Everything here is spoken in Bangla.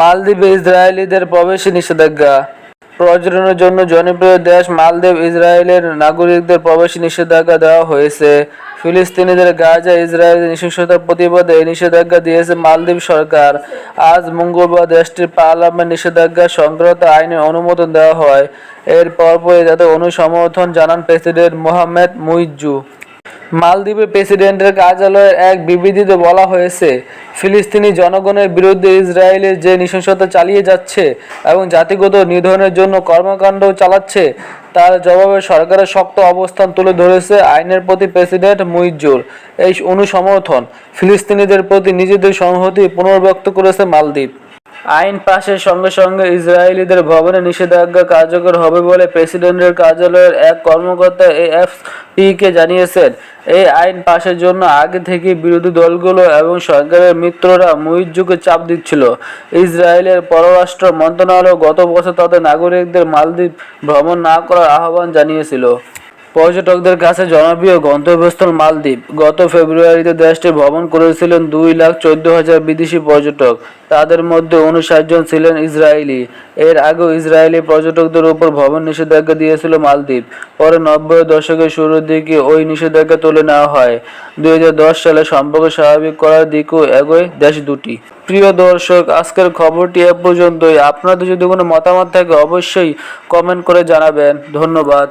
মালদ্বীপে ইসরায়েলিদের প্রবেশে নিষেধাজ্ঞা। পর্যটনের জন্য জনপ্রিয় দেশ মালদ্বীপ, ইসরায়েলের নাগরিকদের প্রবেশে নিষেধাজ্ঞা দেওয়া হয়েছে। ফিলিস্তিনিদের গাজা ইসরায়েলের নৃশংসতার প্রতিবাদে নিষেধাজ্ঞা দিয়েছে মালদ্বীপ সরকার। আজ মঙ্গলবার দেশটির পার্লামেন্ট নিষেধাজ্ঞা সংক্রান্ত আইনের অনুমোদন দেওয়া হয়। এর পরপরই তাতে অনুসমর্থন জানান প্রেসিডেন্ট মোহাম্মদ মুইজ্জু। মালদ্বীপের প্রেসিডেন্টের কার্যালয়ের এক বিবৃতিতে বলা হয়েছে, ফিলিস্তিনি জনগণের বিরুদ্ধে ইসরায়েলের যে নৃশংসতা চালিয়ে যাচ্ছে এবং জাতিগত নিধনের জন্য কর্মকাণ্ড চালাচ্ছে, তার জবাবে সরকারের শক্ত অবস্থান তুলে ধরেছে আইনের প্রতি প্রেসিডেন্ট মুইজুর এই অনুসমর্থন ফিলিস্তিনিদের প্রতি নিজেদের সংহতি পুনর্ব্যক্ত করেছে মালদ্বীপ। আইন পাশের সঙ্গে সঙ্গে ইসরায়েলিদের ভবনে নিষেধাজ্ঞা কার্যকর হবে বলে প্রেসিডেন্টের কার্যালয়ের এক কর্মকর্তা এএফপিকে জানিয়েছেন। এই আইন পাশের জন্য আগে থেকে বিরোধী দলগুলো এবং সরকারের মিত্ররা মুইজ্জুকে চাপ দিচ্ছিল। ইসরায়েলের পররাষ্ট্র মন্ত্রণালয় গত বছর তাদের নাগরিকদের মালদ্বীপ ভ্রমণ না করার আহ্বান জানিয়েছিল। পর্যটকদের কাছে জনপ্রিয় গন্তব্যস্থল মালদ্বীপ। গত ফেব্রুয়ারিতে দেশটি ভ্রমণ করেছিলেন দুই লাখ চোদ্দ হাজার বিদেশি পর্যটক। তাদের মধ্যে উনষাট জন ছিলেন ইসরায়েলি। এর আগেও ইসরায়েলি পর্যটকদের উপর ভ্রমণ নিষেধাজ্ঞা দিয়েছিল মালদ্বীপ। পরে নব্বই দশকের শুরুর দিকে ওই নিষেধাজ্ঞা তুলে নেওয়া হয়। দুই হাজার দশ সালে সম্পর্ক স্বাভাবিক করার দিকেও এগোয় দেশ দুটি। প্রিয় দর্শক, আজকের খবরটি এ পর্যন্তই। আপনাদের যদি কোনো মতামত থাকে, অবশ্যই কমেন্ট করে জানাবেন। ধন্যবাদ।